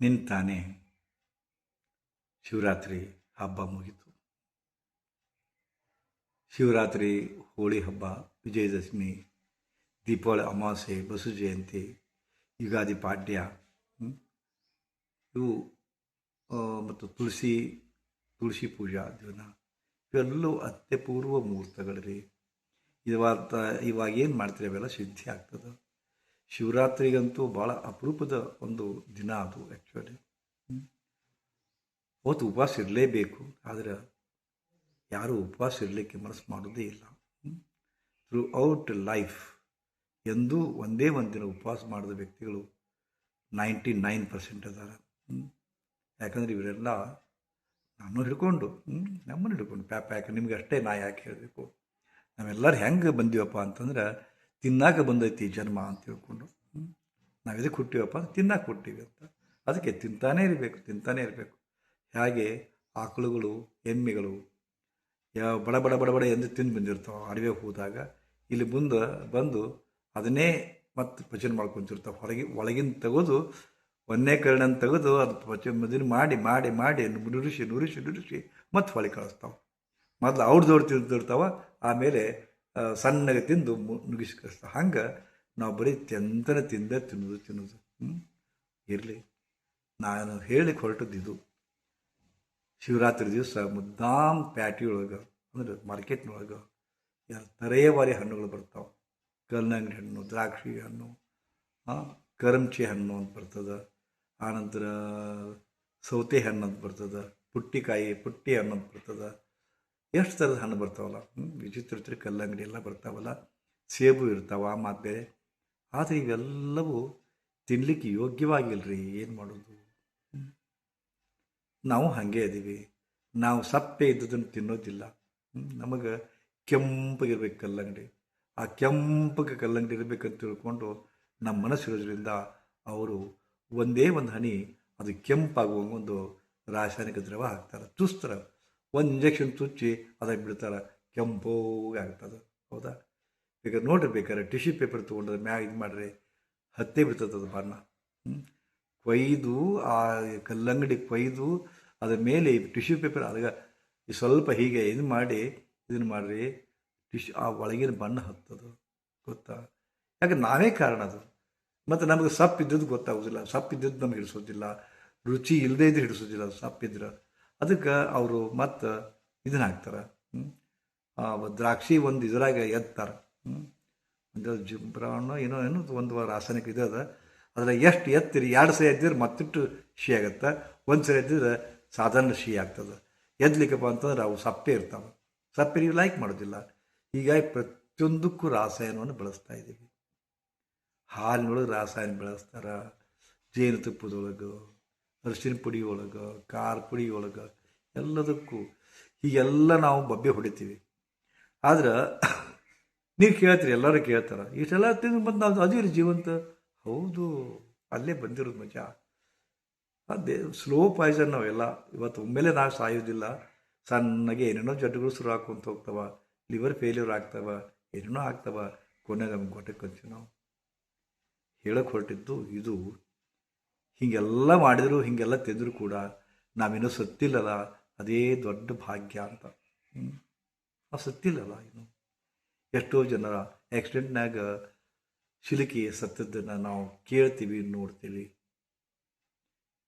ನಿಂತಾನೆ ಶಿವರಾತ್ರಿ ಹಬ್ಬ ಮುಗಿತು. ಶಿವರಾತ್ರಿ ಹೋಳಿ ಹಬ್ಬ, ವಿಜಯದಶಮಿ, ದೀಪಾವಳಿ ಅಮಾವಾಸ್ಯೆ ಬಸು ಜಯಂತಿ, ಯುಗಾದಿ ಪಾಡ್ಯ ಇವು ಮತ್ತು ತುಳಸಿ ತುಳಸಿ ಪೂಜಾ ದಿನ, ಇವೆಲ್ಲವೂ ಅತ್ಯಪೂರ್ವ ಮುಹೂರ್ತಗಳು ರೀ ಇವಾಗ ಇವಾಗ ಏನು ಮಾಡ್ತೀರಿ ಅವೆಲ್ಲ ಸಿದ್ಧಿ ಆಗ್ತದೆ? ಶಿವರಾತ್ರಿಗಂತೂ ಭಾಳ ಅಪರೂಪದ ಒಂದು ದಿನ ಅದು ಆ್ಯಕ್ಚುಲಿ ಅವತ್ತು ಉಪವಾಸ ಇರಲೇಬೇಕು, ಆದರೆ ಯಾರೂ ಉಪವಾಸ ಇರಲಿಕ್ಕೆ ಮನಸ್ಸು ಮಾಡೋದೇ ಇಲ್ಲ. ಥ್ರೂ ಔಟ್ ಲೈಫ್ ಎಂದೂ ಒಂದೇ ಒಂದು ದಿನ ಉಪವಾಸ ಮಾಡಿದ ವ್ಯಕ್ತಿಗಳು ನೈಂಟಿ ನೈನ್ ಪರ್ಸೆಂಟ್ ಅದಾರೆ ಯಾಕಂದ್ರೆ ಇವರೆಲ್ಲ ನಾನು ಹಿಡ್ಕೊಂಡು, ನಮ್ಮನ್ನು ಹಿಡ್ಕೊಂಡು ಪ್ಯಾಪ ಯಾಕೆ ನಿಮ್ಗೆ ಅಷ್ಟೇ ನಾ ಯಾಕೆ ಹೇಳಬೇಕು? ನಾವೆಲ್ಲರೂ ಹೆಂಗೆ ಬಂದೀವಪ್ಪ ಅಂತಂದ್ರೆ ತಿನ್ನಾಕ ಬಂದೈತಿ ಜನ್ಮ ಅಂತ ತಿಳ್ಕೊಂಡು. ನಾವು ಎದಕ್ಕೆ ಹುಟ್ಟಿವಪ್ಪ ಅಂದ್ರೆ ತಿನ್ನಕ್ಕೆ ಹುಟ್ಟಿವಿ ಅಂತ. ಅದಕ್ಕೆ ತಿಂತಾನೆ ಇರಬೇಕು ತಿಂತಾನೆ ಇರಬೇಕು. ಹಾಗೆ ಆಕಳುಗಳು, ಎಮ್ಮೆಗಳು ಯಾವ ಬಡ ಬಡ ಬಡ ಬಡ ಎಂದು ತಿಂದು ಬಂದಿರ್ತಾವೆ, ಅಡವೆ ಹೋದಾಗ ಇಲ್ಲಿ ಮುಂದೆ ಬಂದು ಅದನ್ನೇ ಮತ್ತೆ ಪಚನ ಮಾಡ್ಕೊತಿರ್ತಾವೆ. ಹೊರಗೆ ಒಳಗಿನ ತೆಗೆದು ಒಂದೇ ಕರ್ಣನ ತೆಗೆದು ಅದು ಪಚ ಮದಿನ ಮಾಡಿ ಮಾಡಿ ಮಾಡಿ ನುರಿಸಿ ನುರಿಸಿ ನುರಿಸಿ ಮತ್ತೆ ಹೊಳೆ ಕಳಿಸ್ತಾವೆ. ಮೊದಲು ಅವ್ರದವ್ರು ತಿಂತಿರ್ತಾವೆ ಆಮೇಲೆ ಸಣ್ಣಗೆ ತಿಂದು ಮು- ನುಗ್ಗಿಸಿ ಕಳಿಸ್ತಾವೆ ಹಂಗೆ ನಾವು ಬರೀ ತೆಂತನ ತಿಂದ ತಿನ್ನೋದು ತಿನ್ನೋದು. ಹ್ಞೂ ಇರಲಿ. ನಾನು ಹೇಳಿಕ್ಕೆ ಹೊರಟದ್ದು ಇದು. ಶಿವರಾತ್ರಿ ದಿವಸ ಮುದ್ದಾಮ್ ಪ್ಯಾಟಿ ಒಳಗೆ ಅಂದ್ರೆ ಮಾರ್ಕೆಟ್ನೊಳಗೆ ತರೇವಾರಿ ಹಣ್ಣುಗಳು ಬರ್ತಾವೆ. ಕಲ್ಲಂಗಡಿ ಹಣ್ಣು ದ್ರಾಕ್ಷಿ ಹಣ್ಣು ಆ, ಕರಂಚಿ ಹಣ್ಣು ಅಂತ ಬರ್ತದೆ. ಆನಂತರ ಸೌತೆ ಹಣ್ಣು ಅಂತ ಬರ್ತದೆ. ಪುಟ್ಟಿಕಾಯಿ ಪುಟ್ಟಿ ಹಣ್ಣು ಅಂತ ಬರ್ತದೆ. ಎಷ್ಟು ಥರದ ಹಣ್ಣು ಬರ್ತಾವಲ್ಲ? ವಿಚಿತ್ರ ವಿಚಿತ್ರ ಕಲ್ಲಂಗಡಿ ಎಲ್ಲ ಬರ್ತಾವಲ್ಲ. ಸೇಬು ಇರ್ತಾವ ಬೇರೆ ಆದರೆ ಇವೆಲ್ಲವೂ ತಿನ್ನಲಿಕ್ಕೆ ಯೋಗ್ಯವಾಗಿಲ್ರಿ, ಏನು ಮಾಡೋದು? ನಾವು ಹಾಗೆ ಇದೀವಿ. ನಾವು ಸಪ್ಪೆ ಇದ್ದದನ್ನು ತಿನ್ನೋದಿಲ್ಲ. ನಮಗೆ ಕೆಂಪಗಿರ್ಬೇಕು ಕಲ್ಲಂಗಡಿ. ಆ ಕೆಂಪಗೆ ಕಲ್ಲಂಗಡಿ ಇರಬೇಕಂತ ತಿಳ್ಕೊಂಡು ನಮ್ಮ ಮನಸ್ಸಿರೋದ್ರಿಂದ ಅವರು ಒಂದೇ ಒಂದು ಹನಿ, ಅದು ಕೆಂಪಾಗುವ ಒಂದು ರಾಸಾಯನಿಕ ದ್ರವ ಹಾಕ್ತಾರೆ. ಚುಸ್ತಾರೆ ಒಂದು ಇಂಜೆಕ್ಷನ್ ತುಚ್ಚಿ ಅದಕ್ಕೆ ಬಿಡ್ತಾರೆ ಕೆಂಪೋಗಿ ಆಗ್ತದೆ. ಹೌದಾ? ಬೇಕಾದ್ರೆ ನೋಡ್ರಿ ಬೇಕಾದ್ರೆ ಟಿಶ್ಯೂ ಪೇಪರ್ ತೊಗೊಂಡ್ರೆ ಮ್ಯಾಗ ಇದು ಮಾಡ್ರಿ. ಹತ್ತೆ ಬಿಡ್ತದೆ ಅದು ಬಣ್ಣ. ಕೊಯ್ದು, ಆ ಕಲ್ಲಂಗಡಿ ಕೊಯ್ದು, ಅದ್ರ ಮೇಲೆ ಟಿಶ್ಯೂ ಪೇಪರ್ ಅದಾಗ ಸ್ವಲ್ಪ ಹೀಗೆ ಇದು ಮಾಡಿ ಇದನ್ನು ಮಾಡ್ರಿ. ಟಿಶ್ಯೂ ಆ ಒಳಗಿನ ಬಣ್ಣ ಹತ್ತದು. ಗೊತ್ತಾ? ಯಾಕೆ ನಾವೇ ಕಾರಣ ಅದು. ಮತ್ತು ನಮಗೆ ಸಪ್ಪಿದ್ದದ್ದು ಗೊತ್ತಾಗೋದಿಲ್ಲ. ಸಪ್ಪಿದ್ದದ್ದು ನಮ್ಗೆ ಹಿಡಿಸೋದಿಲ್ಲ. ರುಚಿ ಇಲ್ಲದೇ ಇದ್ರೆ ಹಿಡಿಸೋದಿಲ್ಲ. ಸಪ್ಪಿದ್ರೆ ಅದಕ್ಕೆ ಅವರು ಮತ್ತು ಇದನ್ನ ಹಾಕ್ತಾರೆ. ದ್ರಾಕ್ಷಿ ಒಂದು ಇದ್ರಾಗ ಎತ್ತಾರೆ. ಒಂದು ಜಿಂಬ್ರಾಣ ಏನೋ ಏನೋ ಒಂದು ರಾಸಾಯನಿಕ ಇದೆ ಅದ. ಅದ್ರಾಗ ಎಷ್ಟು ಎತ್ತಿರಿ? ಎರಡು ಸರಿ ಎದ್ದಿದ್ರೆ ಮತ್ತಿಟ್ಟು ಸಿಹಿ ಆಗತ್ತೆ. ಒಂದು ಸರಿ ಎದ್ದಿದ್ರೆ ಸಾಧಾರಣ ಸಿಹಿ ಆಗ್ತದೆ. ಎದ್ಲಿಕ್ಕಪ್ಪ ಅಂತಂದ್ರೆ ಅವು ಸಪ್ಪೆ ಇರ್ತಾವೆ. ಸಪ್ಪೆ ನೀವು ಲೈಕ್ ಮಾಡೋದಿಲ್ಲ. ಹೀಗಾಗಿ ಪ್ರತಿಯೊಂದಕ್ಕೂ ರಾಸಾಯನವನ್ನು ಬಳಸ್ತಾ ಇದ್ದೀವಿ. ಹಾಲಿನೊಳಗೆ ರಾಸಾಯನ ಬೆಳೆಸ್ತಾರೆ. ಜೇನುತುಪ್ಪದೊಳಗೆ ಅರಿಶಿನ ಪುಡಿ ಒಳಗೆ, ಖಾರ ಪುಡಿ ಒಳಗೆ, ಎಲ್ಲದಕ್ಕೂ ಹೀಗೆಲ್ಲ ನಾವು ಬಬ್ಬೆ ಹೊಡಿತೀವಿ. ಆದ್ರೆ ನೀವು ಕೇಳ್ತೀರಿ, ಎಲ್ಲರೂ ಕೇಳ್ತಾರೆ, ಇಷ್ಟೆಲ್ಲ ತಿಂದು ಬಂದು ನಾವು ಅದಿರಿ ಜೀವಂತ. ಹೌದು, ಅಲ್ಲೇ ಬಂದಿರೋದು ಮಜಾ. ಅದೇ ಸ್ಲೋ ಪಾಯ್ಸನ್ ನಾವೆಲ್ಲ, ಇವತ್ತು ಒಮ್ಮೆಲೆ ನಾವು ಸಾಯೋದಿಲ್ಲ. ಸಣ್ಣಗೆ ಏನೇನೋ ಜಡ್ಡುಗಳು ಶುರು ಹಾಕೊಂತ ಹೋಗ್ತಾವ ಲಿವರ್ ಫೇಲ್ಯೂರ್ ಆಗ್ತಾವ, ಏನೇನೋ ಆಗ್ತಾವ, ಕೊನೆಗೆ ನಮ್ಗೆ ಗೊಟ್ಟಕ್ಕಂತೀವಿ ನಾವು. ಹೇಳಕ್ಕೆ ಹೊರಟಿದ್ದು ಇದು ಹೀಗೆಲ್ಲ ಮಾಡಿದ್ರು, ಹೀಗೆಲ್ಲ ತೆದ್ರು ಕೂಡ ನಾವಿನ್ನೂ ಸತ್ತಿಲ್ಲಲ್ಲ, ಅದೇ ದೊಡ್ಡ ಭಾಗ್ಯ ಅಂತ. ನಾವು ಸತ್ತಿಲ್ಲಲ್ಲ ಇನ್ನು. ಎಷ್ಟೋ ಜನರ ಆಕ್ಸಿಡೆಂಟ್ನಾಗ ಸಿಲುಕಿ ಸತ್ತದ್ದನ್ನು ನಾವು ಕೇಳ್ತೀವಿ, ನೋಡ್ತೀವಿ.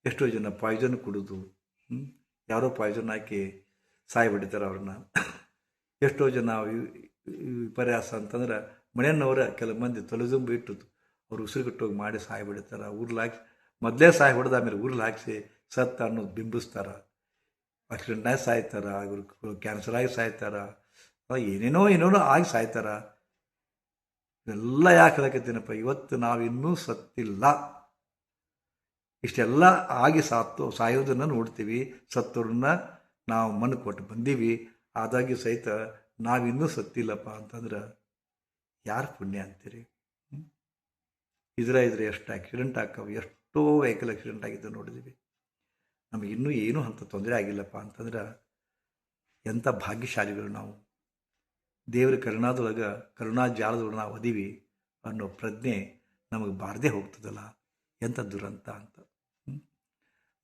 ಎಷ್ಟೋ ಜನ ಪಾಯ್ಸನ್ ಕುಡಿದು ಯಾರೋ ಪಾಯ್ಸನ್ ಹಾಕಿ ಸಾಯಿ ಬಿಡ್ತಾರೆ ಅವ್ರನ್ನ. ಎಷ್ಟೋ ಜನ ವಿಪರ್ಯಾಸ ಅಂತಂದ್ರೆ ಮನೆಯನ್ನವರ ಕೆಲವು ಮಂದಿ ತೊಲೆದುಂಬಿ ಇಟ್ಟು ಅವ್ರು ಉಸಿರುಗಟ್ಟೋಗಿ ಮಾಡಿ ಸಾಯಿ ಬಿಡ್ತಾರೆ. ಊರ್ಲ್ ಹಾಕಿ ಮೊದಲೇ ಸಾಯಿ ಹೊಡೆದ ಆಮೇಲೆ ಊರಲ್ಲಿ ಹಾಕಿಸಿ ಸತ್ತ ಅನ್ನೋದು ಬಿಂಬಿಸ್ತಾರೆ. ಆಕ್ಸಿಡೆಂಟ್ನಾಗಿ ಸಾಯ್ತಾರ ಇವರು ಕ್ಯಾನ್ಸರ್ ಆಗಿ ಸಾಯ್ತಾರ ಏನೇನೋ ಏನೇನೋ ಆಗಿ ಸಾಯ್ತಾರ. ಇವೆಲ್ಲ ಯಾಕೆ ಹೇಳಕತ್ತೀನಪ್ಪ, ಇವತ್ತು ನಾವು ಇನ್ನೂ ಸತ್ತಿಲ್ಲ. ಇಷ್ಟೆಲ್ಲ ಆಗಿ ಸಾತ್ತು, ಸಾಯೋದನ್ನು ನೋಡ್ತೀವಿ ಸತ್ತೋರನ್ನ ನಾವು ಮಣ್ಣು ಕೊಟ್ಟು ಬಂದೀವಿ ಆದಾಗಿ ಸಹಿತ ನಾವಿನ್ನೂ ಸತ್ತಿಲ್ಲಪ್ಪ ಅಂತಂದ್ರೆ ಯಾರು ಪುಣ್ಯ ಅಂತೀರಿ? ಇದ್ರ ಇದ್ರೆ ಎಷ್ಟು ಆಕ್ಸಿಡೆಂಟ್ ಆಕ್ಕವು ಎಷ್ಟೋ ವೆಹಿಕಲ್ ಆಕ್ಸಿಡೆಂಟ್ ಆಗಿದ್ದು ನೋಡಿದ್ದೀವಿ ನಮಗೆ ಇನ್ನೂ ಏನೂ ಅಂಥ ತೊಂದರೆ ಆಗಿಲ್ಲಪ್ಪ ಅಂತಂದ್ರೆ ಎಂಥ ಭಾಗ್ಯಶಾಲಿಗಳು ನಾವು. ದೇವರ ಕರುಣಾದೊಳಗೆ, ಕರುಣಾ ಜಾಲದೊಳಗೆ ನಾವು ಅದೀವಿ ಅನ್ನೋ ಪ್ರಜ್ಞೆ ನಮಗೆ ಬಾರದೇ ಹೋಗ್ತದಲ್ಲ, ಎಂಥ ದುರಂತ ಅಂತ.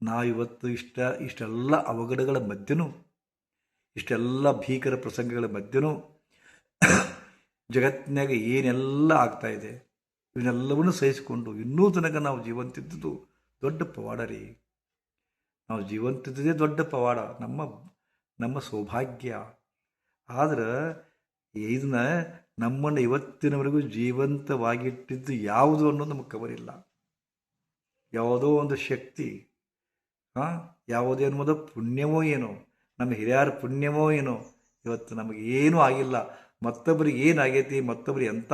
ನಾ ನಾವು ಇವತ್ತು ಇಷ್ಟ, ಇಷ್ಟೆಲ್ಲ ಅವಘಡಗಳ ಮಧ್ಯನೂ, ಇಷ್ಟೆಲ್ಲ ಭೀಕರ ಪ್ರಸಂಗಗಳ ಮಧ್ಯನೂ ಜಗತ್ತಿನಾಗ ಏನೆಲ್ಲ ಆಗ್ತಾಯಿದೆ ಇವನ್ನೆಲ್ಲವನ್ನು ಸಹಿಸಿಕೊಂಡು ಇನ್ನೂ ತನಕ ನಾವು ಜೀವಂತಿದ್ದುದು ದೊಡ್ಡ ಪವಾಡ ರೀ. ನಾವು ಜೀವಂತಿದ್ದುದೇ ದೊಡ್ಡ ಪವಾಡ, ನಮ್ಮ ನಮ್ಮ ಸೌಭಾಗ್ಯ. ಆದ್ರೆ ಇದನ್ನ ನಮ್ಮನ್ನು ಇವತ್ತಿನವರೆಗೂ ಜೀವಂತವಾಗಿಟ್ಟಿದ್ದು ಯಾವುದು ಅನ್ನೋದು ನಮಗೆ ಕವರಿಲ್ಲ ಯಾವುದೋ ಒಂದು ಶಕ್ತಿ ಹಾಂ ಯಾವುದೇ ಅನ್ನೋದು ಪುಣ್ಯವೋ ಏನೋ, ನಮ್ಮ ಹಿರಿಯರ ಪುಣ್ಯವೋ ಏನೋ, ಇವತ್ತು ನಮಗೆ ಏನೂ ಆಗಿಲ್ಲ. ಮತ್ತೊಬ್ಬರಿಗೆ ಏನಾಗೈತಿ ಮತ್ತೊಬ್ಬರು ಎಂಥ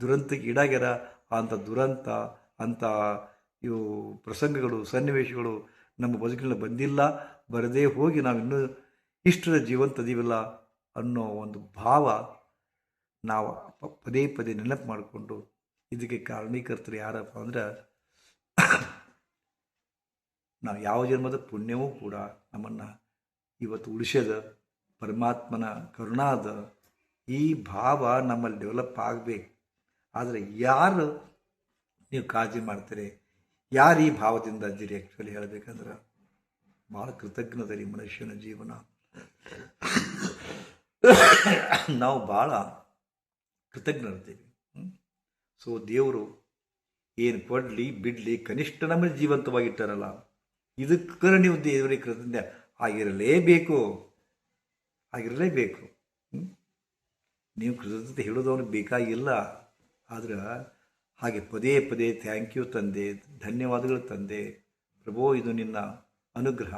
ದುರಂತಕ್ಕೆ ಈಡಾಗ್ಯಾರ ಅಂಥ ದುರಂತ ಅಂಥ ಇವು ಪ್ರಸಂಗಗಳು, ಸನ್ನಿವೇಶಗಳು ನಮ್ಮ ಬದುಕಿನಲ್ಲಿ ಬಂದಿಲ್ಲ. ಬರದೇ ಹೋಗಿ ನಾವು ಇನ್ನೂ ಇಷ್ಟರ ಜೀವಂತ ಅದೀವಲ್ಲ ಅನ್ನೋ ಒಂದು ಭಾವ ನಾವು ಪದೇ ಪದೇ ನೆನಪು ಮಾಡಿಕೊಂಡು ಇದಕ್ಕೆ ಕಾರಣೀಕರ್ತರು ಯಾರಪ್ಪ ಅಂದ್ರೆ ನಾವು ಯಾವ ಜನ್ಮದ ಪುಣ್ಯವೂ ಕೂಡ ನಮ್ಮನ್ನು ಇವತ್ತು ಉಳಿಸ್ಯದ ಪರಮಾತ್ಮನ ಕರುಣಾದ ಈ ಭಾವ ನಮ್ಮಲ್ಲಿ ಡೆವಲಪ್ ಆಗಬೇಕು. ಆದರೆ ಯಾರು ನೀವು ಕಾಳಜಿ ಮಾಡ್ತೀರಿ? ಯಾರು ಈ ಭಾವದಿಂದ ಇದ್ದೀರಿ ಆ್ಯಕ್ಚುಲಿ ಹೇಳಬೇಕಂದ್ರೆ? ಭಾಳ ಕೃತಜ್ಞತೆ ರೀ ಮನುಷ್ಯನ ಜೀವನ. ನಾವು ಭಾಳ ಕೃತಜ್ಞರಿದ್ದೀವಿ. ಸೊ ದೇವರು ಏನು ಕೊಡಲಿ, ಬಿಡಲಿ, ಕನಿಷ್ಠ ನಮ್ಮಲ್ಲಿ ಜೀವಂತವಾಗಿಟ್ಟಾರಲ್ಲ ಇದಕ್ಕೆ ನೀವು ದೇವರಿಗೆ ಕೃತಜ್ಞ ಆಗಿರಲೇಬೇಕು. ಆಗಿರಲೇಬೇಕು. ನೀವು ಕೃತಜ್ಞತೆ ಹೇಳೋದು ಅವನಿಗೆ ಬೇಕಾಗಿಲ್ಲ. ಆದ್ರೆ ಹಾಗೆ ಪದೇ ಪದೇ ಥ್ಯಾಂಕ್ ಯು ತಂದೆ, ಧನ್ಯವಾದಗಳು ತಂದೆ, ಪ್ರಭೋ ಇದು ನಿನ್ನ ಅನುಗ್ರಹ,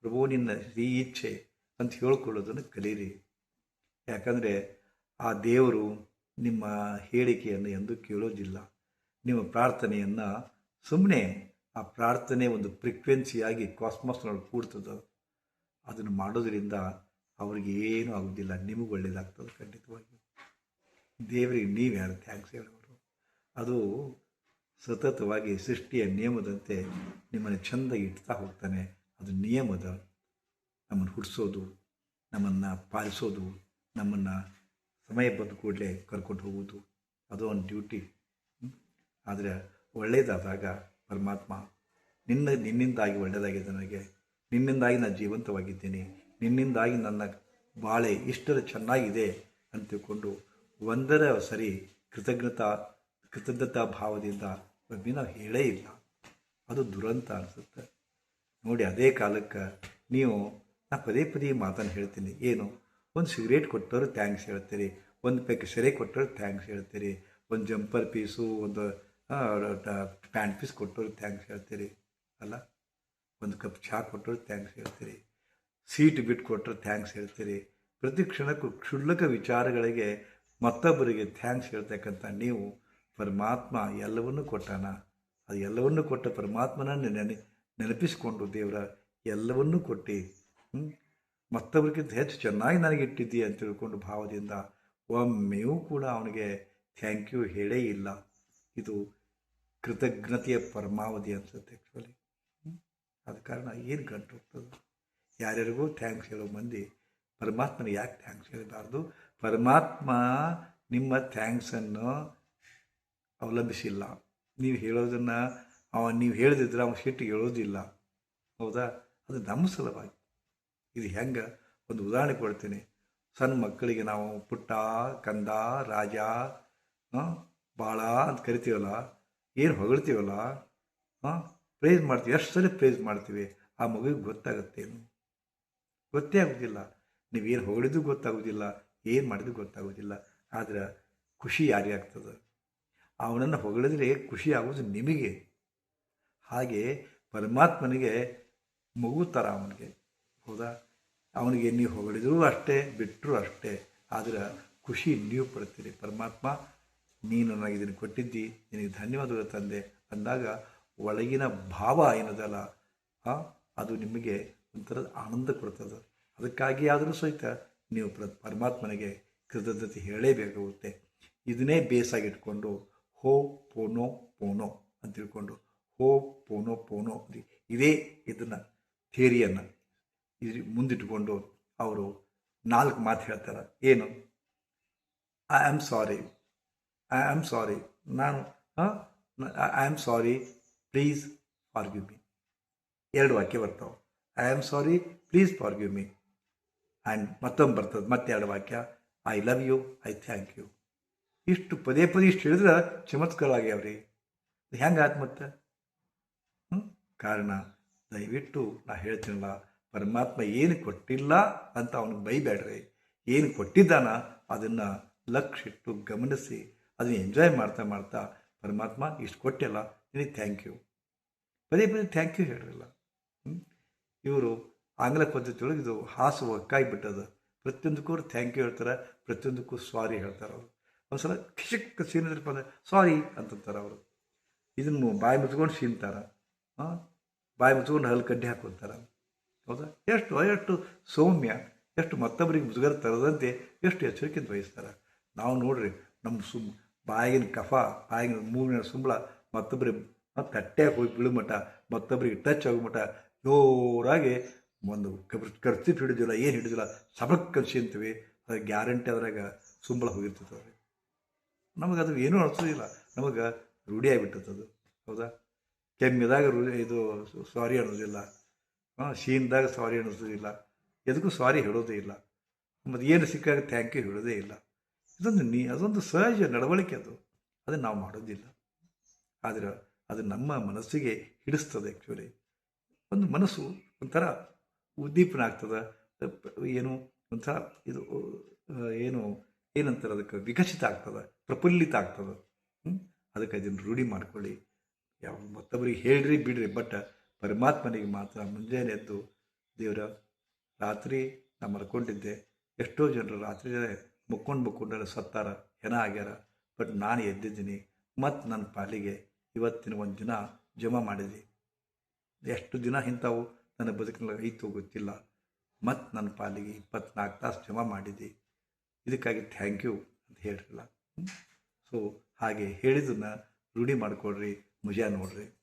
ಪ್ರಭೋ ನಿನ್ನ ಈ ಇಚ್ಛೆ ಅಂತ ಹೇಳ್ಕೊಳ್ಳೋದನ್ನು ಕಲೀರಿ. ಯಾಕಂದರೆ ಆ ದೇವರು ನಿಮ್ಮ ಹೇಳಿಕೆಯನ್ನು ಎಂದು ಕೇಳೋದಿಲ್ಲ. ನಿಮ್ಮ ಪ್ರಾರ್ಥನೆಯನ್ನು ಸುಮ್ಮನೆ ಆ ಪ್ರಾರ್ಥನೆ ಒಂದು ಫ್ರೀಕ್ವೆನ್ಸಿಯಾಗಿ ಕಾಸ್ಮಾಸ್ನೊಳಗೆ ಕೂಡ್ತದೆ. ಅದನ್ನು ಮಾಡೋದರಿಂದ ಅವ್ರಿಗೆ ಏನೂ ಆಗೋದಿಲ್ಲ, ನಿಮಗೆ ಒಳ್ಳೇದಾಗ್ತದೆ ಖಂಡಿತವಾಗಿ. ದೇವರಿಗೆ ನೀವು ಯಾರು ಥ್ಯಾಂಕ್ಸ್ ಹೇಳೋರು? ಅದು ಸತತವಾಗಿ ಸೃಷ್ಟಿಯ ನಿಯಮದಂತೆ ನಿಮ್ಮನ್ನು ಚೆಂದ ಇಡ್ತಾ ಹೋಗ್ತಾನೆ. ಅದು ನಿಯಮದ ನಮ್ಮನ್ನು ಹುಟ್ಟಿಸೋದು ನಮ್ಮನ್ನು ಪಾಲಿಸೋದು, ನಮ್ಮನ್ನು ಸಮಯ ಬಂದ ಕೂಡಲೇ ಕರ್ಕೊಂಡು ಹೋಗೋದು ಅದು ಒಂದು ಡ್ಯೂಟಿ. ಆದರೆ ಒಳ್ಳೆಯದಾದಾಗ ಪರಮಾತ್ಮ, ನಿನ್ನ, ನಿನ್ನಿಂದಾಗಿ ಒಳ್ಳೆಯದಾಗಿದೆ ನನಗೆ. ನಿನ್ನಿಂದಾಗಿ ನಾನು ಜೀವಂತವಾಗಿದ್ದೀನಿ. ನಿನ್ನಿಂದಾಗಿ ನನ್ನ ಬಾಳೆ ಇಷ್ಟರ ಚೆನ್ನಾಗಿದೆ ಅಂತ ತಿಳ್ಕೊಂಡು ಒಂದರ ಸರಿ ಕೃತಜ್ಞತಾ ಕೃತಜ್ಞತಾ ಭಾವದಿಂದ ಒಮ್ಮೆ ನಾವು ಹೇಳೇ ಇಲ್ಲ. ಅದು ದುರಂತ ಅನಿಸುತ್ತೆ. ನೋಡಿ, ಅದೇ ಕಾಲಕ್ಕೆ ನೀವು ನಾ ಪದೇ ಪದೇ ಮಾತನ್ನು ಹೇಳ್ತೀನಿ. ಏನು? ಒಂದು ಸಿಗರೇಟ್ ಕೊಟ್ಟವರು ಥ್ಯಾಂಕ್ಸ್ ಹೇಳ್ತೀರಿ. ಒಂದು ಪೆಕ್ ಸೆರೆ ಕೊಟ್ಟರು ಥ್ಯಾಂಕ್ಸ್ ಹೇಳ್ತೀರಿ. ಒಂದು ಜಂಪರ್ ಪೀಸು ಒಂದು ಪ್ಯಾಂಟ್ ಪೀಸ್ ಕೊಟ್ಟರು ಥ್ಯಾಂಕ್ಸ್ ಹೇಳ್ತೀರಿ. ಅಲ್ಲ? ಒಂದು ಕಪ್ ಚಹಾ ಕೊಟ್ಟರು ಥ್ಯಾಂಕ್ಸ್ ಹೇಳ್ತೀರಿ. ಸೀಟ್ ಬಿಟ್ಟು ಕೊಟ್ಟರು ಥ್ಯಾಂಕ್ಸ್ ಹೇಳ್ತೀರಿ. ಪ್ರತಿ ಕ್ಷಣಕ್ಕೂ ಕ್ಷುಲ್ಲಕ ವಿಚಾರಗಳಿಗೆ ಮತ್ತೊಬ್ಬರಿಗೆ ಥ್ಯಾಂಕ್ಸ್ ಹೇಳ್ತಕ್ಕಂಥ ನೀವು ಪರಮಾತ್ಮ ಎಲ್ಲವನ್ನೂ ಕೊಟ್ಟಾನ? ಅದು ಎಲ್ಲವನ್ನೂ ಕೊಟ್ಟ ಪರಮಾತ್ಮನ ನೆನೆ ನೆನಪಿಸಿಕೊಂಡು ದೇವರ ಎಲ್ಲವನ್ನೂ ಕೊಟ್ಟು? ಮತ್ತೊಬ್ಬರಿಗಿಂತ ಹೆಚ್ಚು ಚೆನ್ನಾಗಿ ನನಗೆ ಇಟ್ಟಿದ್ದೀಯ ಅಂತ ತಿಳ್ಕೊಂಡು ಭಾವದಿಂದ ಒಮ್ಮೆಯೂ ಕೂಡ ಅವನಿಗೆ ಥ್ಯಾಂಕ್ ಯು ಹೇಳೇ ಇಲ್ಲ. ಇದು ಕೃತಜ್ಞತೆಯ ಪರಮಾವಧಿ ಅನ್ಸುತ್ತೆ ಆ್ಯಕ್ಚುಲಿ ಆದ ಕಾರಣ ಏನು ಗಂಟು ಹೋಗ್ತದೆ? ಯಾರ್ಯಾರಿಗೂ ಥ್ಯಾಂಕ್ಸ್ ಹೇಳೋ ಮಂದಿ ಪರಮಾತ್ಮನಿಗೆ ಯಾಕೆ ಥ್ಯಾಂಕ್ಸ್ ಹೇಳಬಾರ್ದು? ಪರಮಾತ್ಮ ನಿಮ್ಮ ಥ್ಯಾಂಕ್ಸನ್ನು ಅವಲಂಬಿಸಿಲ್ಲ. ನೀವು ಹೇಳೋದನ್ನು ಅವ ನೀವು ಹೇಳದಿದ್ರೆ ಅವನು ಸಿಟ್ಟು ಹೇಳೋದಿಲ್ಲ. ಹೌದಾ? ಅದು ನಮ್ಮ ಸಲುವಾಗಿ. ಇದು ಹೆಂಗೆ? ಒಂದು ಉದಾಹರಣೆ ಕೊಡ್ತೀನಿ. ಸಣ್ಣ ಮಕ್ಕಳಿಗೆ ನಾವು ಪುಟ್ಟ, ಕಂದ, ರಾಜ ಭಾಳ ಬಾಳ ಅಂತ ಕರಿತೀವಲ್ಲ, ಏನು ಹೊಗಳ್ತೀವಲ್ಲ ಪ್ರೇಸ್ ಮಾಡ್ತೀವಿ. ಎಷ್ಟು ಸಲ ಪ್ರೇಸ್ ಮಾಡ್ತೀವಿ? ಆ ಮಗುವಿಗೆ ಗೊತ್ತಾಗುತ್ತೇನು? ಗೊತ್ತೇ ಆಗೋದಿಲ್ಲ. ನೀವೇನು ಹೊಗಳಿದ್ದು ಗೊತ್ತಾಗೋದಿಲ್ಲ. ಏನು ಮಾಡಿದ್ರು ಗೊತ್ತಾಗೋದಿಲ್ಲ. ಆದರೆ ಖುಷಿ ಯಾರಿಗೆ ಆಗ್ತದೆ ಅವನನ್ನು ಹೊಗಳಿದ್ರೆ ಖುಷಿ ಆಗೋದು ನಿಮಗೆ. ಹಾಗೆ ಪರಮಾತ್ಮನಿಗೆ ಮಗು ಥರ ಅವನಿಗೆ. ಹೌದಾ? ಅವನಿಗೆ ನೀವು ಹೊಗಳಿದ್ರೂ ಅಷ್ಟೇ ಬಿಟ್ಟರೂ ಅಷ್ಟೇ. ಆದರೆ ಖುಷಿ ನೀವು ಪಡ್ತೀರಿ. ಪರಮಾತ್ಮ, ನೀನು ನನಗೆ ಇದನ್ನು ಕೊಟ್ಟಿದ್ದಿ, ನಿನಗೆ ಧನ್ಯವಾದಗಳು ತಂದೆ ಅಂದಾಗ ಒಳಗಿನ ಭಾವ ಏನದಲ್ಲ? ಅದು ನಿಮಗೆ ಒಂಥರದ ಆನಂದ ಕೊಡ್ತದೆ. ಅದಕ್ಕಾಗಿ ಆದರೂ ಸಹಿತ ನೀವು ಪ್ರ, ಪರಮಾತ್ಮನಿಗೆ ಕೃತಜ್ಞತೆ ಹೇಳಲೇಬೇಕಾಗುತ್ತೆ ಇದನ್ನೇ ಬೇಸಾಗಿಟ್ಕೊಂಡು ಹೋ ಪೋನೋ ಪೋನೋ ಅಂತ ತಿಳ್ಕೊಂಡು ಹೋ ಪೋನೋ ಪೋನೋ ಇದೇ ಇದನ್ನು ಥೇರಿಯನ್ನು ಇದ್ರ ಮುಂದಿಟ್ಟುಕೊಂಡು ಅವರು ನಾಲ್ಕು ಮಾತು ಹೇಳ್ತಾರೆ. ಏನು? I am sorry I am sorry ನಾನು I am sorry please forgive me ಎರಡು ವಾಕ್ಯ ಬರ್ತಾವೆ. I am sorry please forgive me and ಮತ್ತೊಮ್ಮೆ ಬರ್ತದೆ, ಮತ್ತೆರಡು ವಾಕ್ಯ I love you I thank you ಇಷ್ಟು ಪದೇ ಪದೇ ಇಷ್ಟು ಹೇಳಿದ್ರೆ ಚಮತ್ಕಾರ ಆಗ್ಯಾವ್ರಿ ಹೆಂಗೆ ಆತ್ ಮತ್ತೆ? ಕಾರಣ, ದಯವಿಟ್ಟು ನಾ ಹೇಳ್ತೀನಲ್ಲ, ಪರಮಾತ್ಮ ಏನು ಕೊಟ್ಟಿಲ್ಲ ಅಂತ ಅವನಿಗೆ ಬೈಬೇಡ್ರಿ. ಏನು ಕೊಟ್ಟಿದ್ದಾನ ಅದನ್ನು ಲಕ್ಷ ಇಟ್ಟು ಗಮನಿಸಿ, ಅದನ್ನು ಎಂಜಾಯ್ ಮಾಡ್ತಾ ಮಾಡ್ತಾ, ಪರಮಾತ್ಮ ಇಷ್ಟು ಕೊಟ್ಟಿಲ್ಲ, ನಿನಗೆ ಥ್ಯಾಂಕ್ ಯು ಪದೇ ಪದೇ ಥ್ಯಾಂಕ್ ಯು ಹೇಳಿರಲ್ಲ. ಇವರು ಆಂಗ್ಲ ಪದ್ಧತಿ ಒಳಗೆ ಇದು ಹಾಸು ಒಕ್ಕಾಗಿಬಿಟ್ಟದ ಪ್ರತಿಯೊಂದಕ್ಕೂ ಅವ್ರು ಥ್ಯಾಂಕ್ ಯು ಹೇಳ್ತಾರೆ, ಪ್ರತಿಯೊಂದಕ್ಕೂ ಸಾರಿ ಹೇಳ್ತಾರೆ ಅವರು. ಒಂದ್ಸಲ ಕಿಶಕ್ ಸೀನಿದ್ರಪ್ಪ ಅಂದರೆ ಸಾರಿ ಅಂತಂತಾರೆ ಅವರು. ಇದನ್ನು ಬಾಯಿ ಮುಚ್ಕೊಂಡು ಸೀನ್ತಾರೆ ಬಾಯಿ ಮುಚ್ಕೊಂಡು ಹಲ್ಲು ಕಡ್ಡಿ ಹಾಕೋತಾರೆ. ಹೌದಾ? ಎಷ್ಟು ಎಷ್ಟು ಸೌಮ್ಯ, ಎಷ್ಟು ಮತ್ತೊಬ್ಬರಿಗೆ ಮುಜುಗರ ತರದಂತೆ ಎಷ್ಟು ಎಚ್ಚರಿಕೆ ವಹಿಸ್ತಾರೆ ನಾವು ನೋಡ್ರಿ ನಮ್ಮ ಸುಮ್, ಬಾಯಿಗಿನ ಕಫ, ಬಾಯಿಗಿನ ಮೂಗಿನ ಸುಂಬಳ, ಮತ್ತೊಬ್ಬರಿಗೆ ಮತ್ತೆ ಕಟ್ಟೆ ಹೋಗಿ ಬೀಳು ಮತ್ತೊಬ್ಬರಿಗೆ ಟಚ್ ಆಗೋ ಜೋರಾಗಿ ಒಂದು ಕಬ್ ಕರ್ಚಿಪ್ ಹಿಡಿದಿಲ್ಲ, ಏನು ಹಿಡಿದಿಲ್ಲ, ಸಬಕ್ ಕಲಿಸಿ ಅಂತೀವಿ ಅದು ಗ್ಯಾರಂಟಿ ಅದ್ರಾಗ ಸುಂಬಳ ಹೋಗಿರ್ತದೆ ಅವ್ರಿಗೆ. ನಮಗೆ ಅದು ಏನೂ ಅನಿಸೋದಿಲ್ಲ, ನಮಗೆ ರೂಢಿ ಅದು. ಹೌದಾ? ಕೆಮ್ಮಿದಾಗ ರು ಇದು ಸಾರಿ ಅನ್ನೋದಿಲ್ಲ ಶೀನ್ದಾಗ ಸಾರಿ ಅನ್ನಿಸೋದಿಲ್ಲ ಎದಕ್ಕೂ ಸಾರಿ ಹೇಳೋದೇ ಇಲ್ಲ. ಮತ್ತು ಏನು ಸಿಕ್ಕಾಗ ಥ್ಯಾಂಕ್ ಯು ಹೇಳೋದೇ ಇಲ್ಲ. ಇದೊಂದು ನೀ ಅದೊಂದು ಸಹಜ ನಡವಳಿಕೆ ಅದು. ಅದನ್ನು ನಾವು ಮಾಡೋದಿಲ್ಲ. ಆದರೆ ಅದು ನಮ್ಮ ಮನಸ್ಸಿಗೆ ಹಿಡಿಸ್ತದೆ ಆ್ಯಕ್ಚುಲಿ ಒಂದು ಮನಸ್ಸು ಒಂಥರ ಉದ್ದೀಪನ ಆಗ್ತದೆ ಏನು ಒಂಥರ ಇದು ಏನು, ಏನಂತಾರೆ ಅದಕ್ಕೆ? ವಿಕಸಿತ ಆಗ್ತದೆ, ಪ್ರಫುಲ್ಲಿತ ಆಗ್ತದೆ? ಅದಕ್ಕೆ ಅದನ್ನು ರೂಢಿ ಮಾಡ್ಕೊಳ್ಳಿ. ಯಾವ ಮತ್ತೊಬ್ಬರಿಗೆ ಹೇಳ್ರಿ ಬಿಡ್ರಿ, ಬಟ್ ಪರಮಾತ್ಮನಿಗೆ ಮಾತ್ರ ಮುಂಜಾನೆ ಎದ್ದು ದೇವರ ರಾತ್ರಿ ನಾ ಮಲ್ಕೊಂಡಿದ್ದೆ ಎಷ್ಟೋ ಜನರು ರಾತ್ರಿ ಮುಕ್ಕೊಂಡು ಮುಕ್ಕೊಂಡ್ರೆ ಸತ್ತಾರ, ಹೆಣ ಆಗ್ಯಾರ. ಬಟ್ ನಾನು ಎದ್ದಿದ್ದೀನಿ. ಮತ್ತು ನನ್ನ ಪಾಲಿಗೆ ಇವತ್ತಿನ ಒಂದು ದಿನ ಜಮಾ ಮಾಡಿದ್ವಿ. ಎಷ್ಟು ದಿನ ಇಂಥವು ನನ್ನ ಬದುಕಿನಲ್ಲಿ ಐತೋ ಗೊತ್ತಿಲ್ಲ. ಮತ್ತು ನನ್ನ ಪಾಲಿಗೆ ಇಪ್ಪತ್ನಾಲ್ಕು ತಾಸು ಜಮಾ ಮಾಡಿದೆ. ಇದಕ್ಕಾಗಿ ಥ್ಯಾಂಕ್ ಯು ಅಂತ ಹೇಳಿರಲ್ಲ. ಸೊ ಹಾಗೆ ಹೇಳಿದ್ದನ್ನು ರೂಢಿ ಮಾಡಿಕೊಡ್ರಿ ಮುಜಾ ನೋಡ್ರಿ.